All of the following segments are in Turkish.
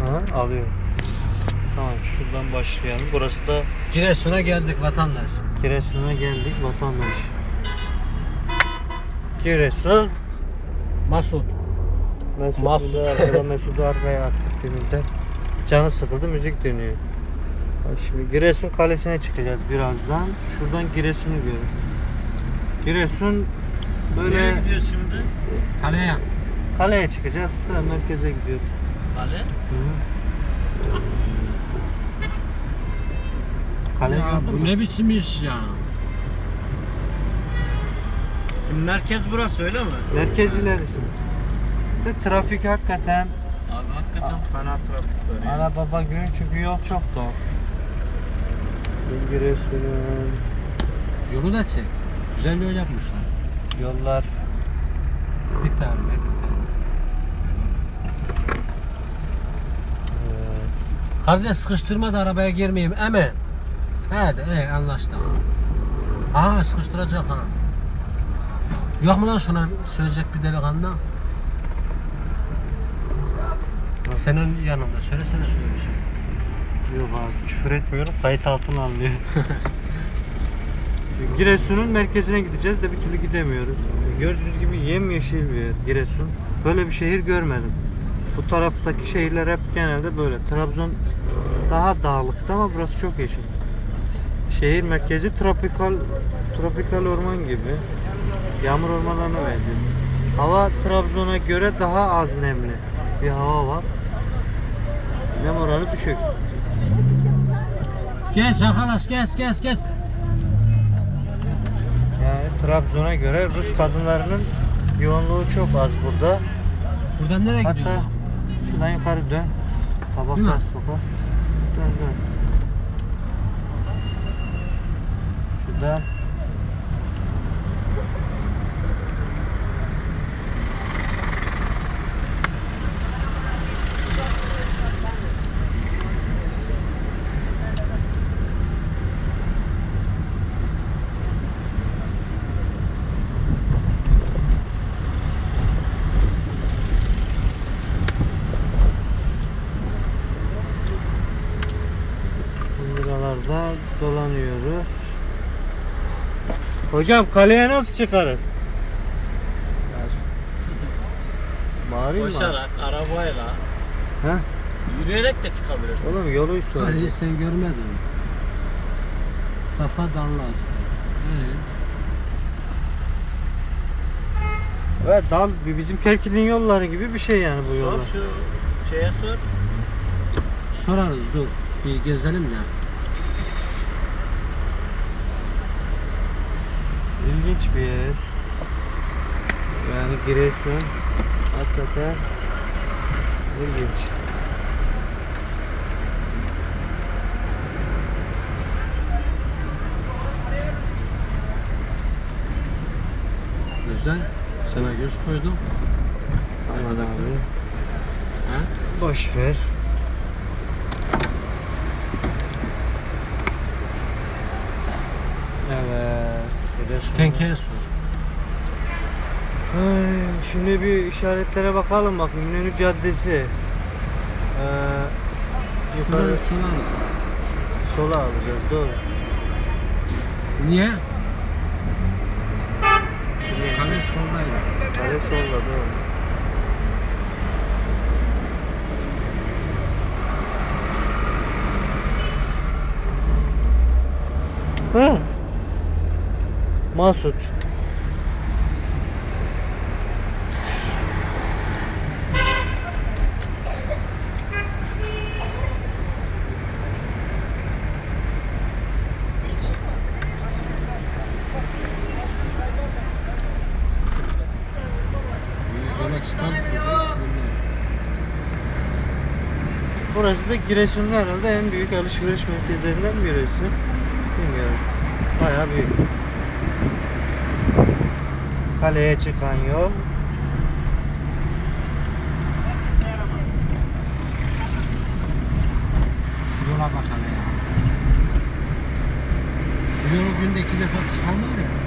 Ha, alıyor. Tamam şuradan başlayalım. Burası da Giresun'a geldik vatandaş. Giresun'a geldik vatandaş. Giresun. Masut. Mesut, Masut. da arkada Mesut'u arkaya attık gününde. Canı sıkıldı müzik dönüyor. Bak şimdi Giresun Kalesi'ne çıkacağız birazdan. Şuradan Giresun'u görün. Giresun böyle gidiyoruz şimdi? Kaleye. kaleye çıkacağız da merkeze gidiyoruz. Kale. Hı. Kale Ya bu ne biçim iş ya? Şimdi merkez burası öyle mi? Merkez ilerisi. De trafik hakikaten Abi hakikaten fena trafik var ya. ana baba günü çünkü yol çok dolu. Giresun'un Yolu da çek. Güzel yol yapmışlar. yollar Bir tane. bir tane. eee, Kardeş sıkıştırma da arabaya girmeyeyim eme. Hadi iyi anlaştık. Aha sıkıştıracak ha. Yok mu lan şuna söyleyecek bir delikanlı? Senin yanında söylesene şöyle bir şey. Yok abi küfür etmiyorum kayıt altına alınıyor. Giresun'un merkezine gideceğiz de bir türlü gidemiyoruz. Gördüğünüz gibi yemyeşil bir yer Giresun. Böyle bir şehir görmedim. Bu taraftaki şehirler hep genelde böyle. Trabzon daha dağlıktı ama burası çok yeşil. Şehir merkezi tropikal tropikal orman gibi. Yağmur ormanlarına benziyor. Hava Trabzon'a göre daha az nemli bir hava var. Nem oranı düşük. Geç arkadaş geç geç geç. Yani Trabzon'a göre Rus kadınlarının yoğunluğu çok az burada. Buradan nereye Hatta gidiyorsun? Şuradan yukarı dön. Tabaklar mi? sokak. Dön dön. Şuradan. Buralarda dolanıyoruz. Hocam kaleye nasıl çıkarız? Bağırayım mı? Koşarak, arabayla, Ha? yürüyerek de çıkabilirsin. Oğlum yolu hiç Kaleyi soracağım. sen görmedin. Kafa darlar. Ee, Evet dal bizim Kerkid'in yolları gibi bir şey yani bu Sor yollar. şu şeye sor. sorarız dur. Bir gezelim ya. İlginç bir yer. Yani Giresun hakikaten ilginç. Güzel. Sana göz koydum. Aman abi. Ha? Boş ver. Evet. Kenkeye sor. Ay, şimdi bir işaretlere bakalım bakayım. İnönü Caddesi. Ee, yukarı sorarız. sola alacağız. Doğru. Niye? Kale soldaydı. Kale solda doğru. Ha. Masut. Burası da Giresun'un herhalde en büyük alışveriş merkezlerinden birisi. Bilmiyorum. Bayağı büyük. Kaleye çıkan yol. Şu yola bak hele ya. Yolu günde iki defa çıkamıyor ya.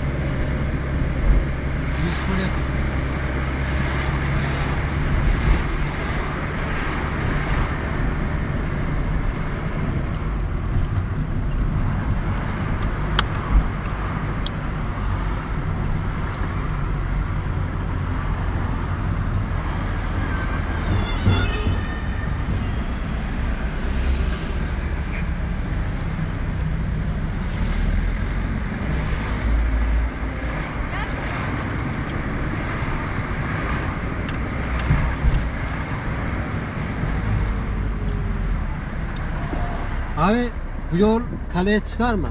Abi bu yol kaleye çıkar mı?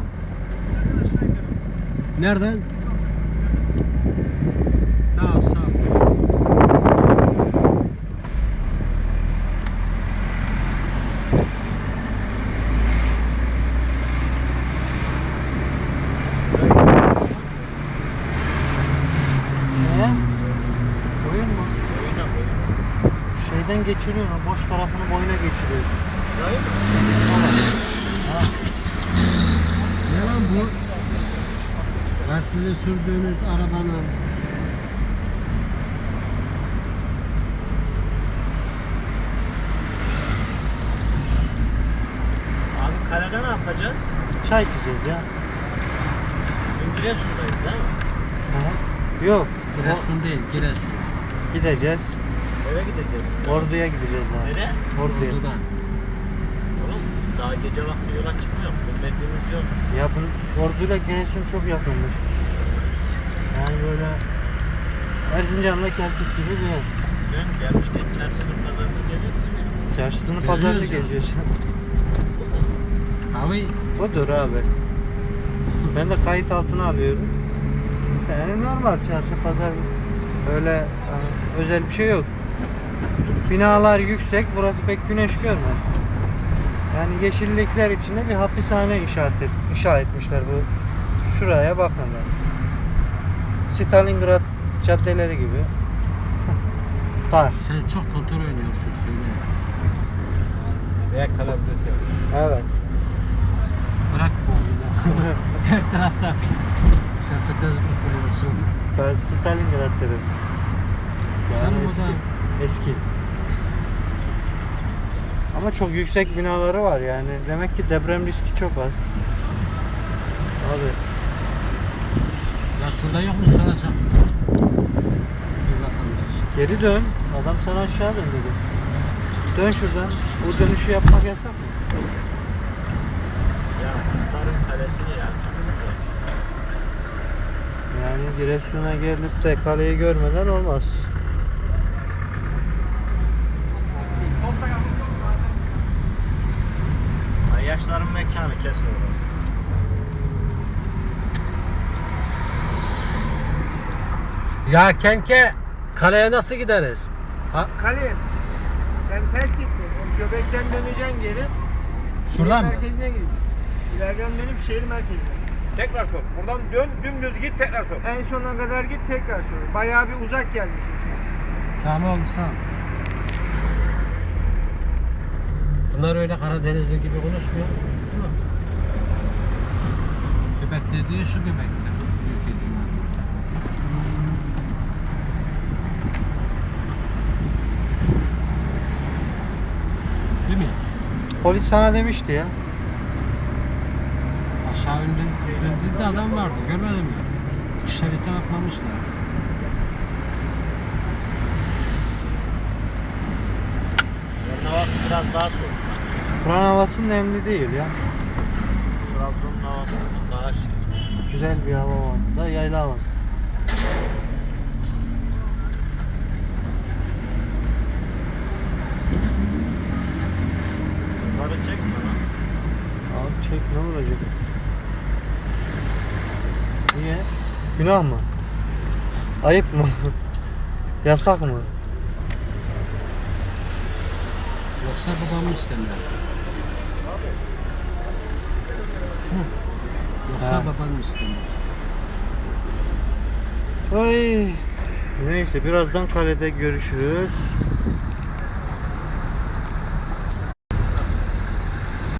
Nereden? Ol, sağ ol. Oyna. Şeyden geçiriyor, boş tarafını boyuna geçiriyor. Şurayı mı? Ne lan bu? Ya sizin sürdüğünüz arabanın Abi kalede ne yapacağız? Çay içeceğiz ya. Dün Giresun'dayız değil mi? Aha. Yok. Giresun değil, Giresun. Gideceğiz. Eve gideceğiz. Ordu'ya gideceğiz daha. Nereye? Ordu'ya. Buradan. Daha gece vakti yola çıkmıyor. Bilmediğimiz yok. Ya bu Ordu'yla Giresun çok yakınmış. Yani böyle Erzincan'la Kerkük gibi bir yer. Dün gelmişken çarşının pazarını gelir. Çarşısını Geziyoruz pazarını ya. geziyorsun. Abi Odur abi. Ben de kayıt altına alıyorum. Yani normal çarşı pazar öyle yani özel bir şey yok. Binalar yüksek, burası pek güneş görmez. Yani yeşillikler içinde bir hapishane inşa, et, inşa etmişler bu. Şuraya bakın yani. Stalingrad caddeleri gibi. Tarz. sen çok kontrol oynuyorsun söyle. Veya kalabilir Evet. Bırak bu oyunu. Her tarafta sepete zıplıyorsun. Ben Stalingrad dedim. Yani eski. eski. Ama çok yüksek binaları var yani. Demek ki deprem riski çok az. Abi ya şurada yok mu vatandaş. geri dön. Adam sana aşağı dön dedi. Dön şuradan. Bu dönüşü yapmak yasak mı? Ya bunların kalesini ya. Yani Giresun'a gelip de kaleyi görmeden olmaz. Ya Kenke kaleye nasıl gideriz? Ha, Kale, sen ters gittin. O göbekten döneceksin geri. Şuradan şehir mı? merkezine gideceksin. İleriden dönüp şehir merkezine. Tekrar sok. Buradan dön, dümdüz git, tekrar sok. En sona kadar git tekrar sonra. Bayağı bir uzak gelmişsin çünkü. Tamam ol. Bunlar öyle Karadenizli gibi konuşmuyor. Değil mi? Göbek dediği şu göbekte. Büyük ihtimal. Değil mi? Polis sana demişti ya. Aşağı önde, önde de adam vardı. Görmedin mi? Şerite atlamışlar. Yarın havası biraz daha soğuk. Buranın havası nemli değil ya. Trabzon'un havası daha şey. Güzel bir hava var. Da yayla havası. Yukarı çek bana. Abi çek ne olacak? Niye? Günah mı? Ayıp mı? Yasak mı? Yoksa babamı istemler. Hı. Yoksa Ha. babanı istemler. Ay. Neyse birazdan kalede görüşürüz.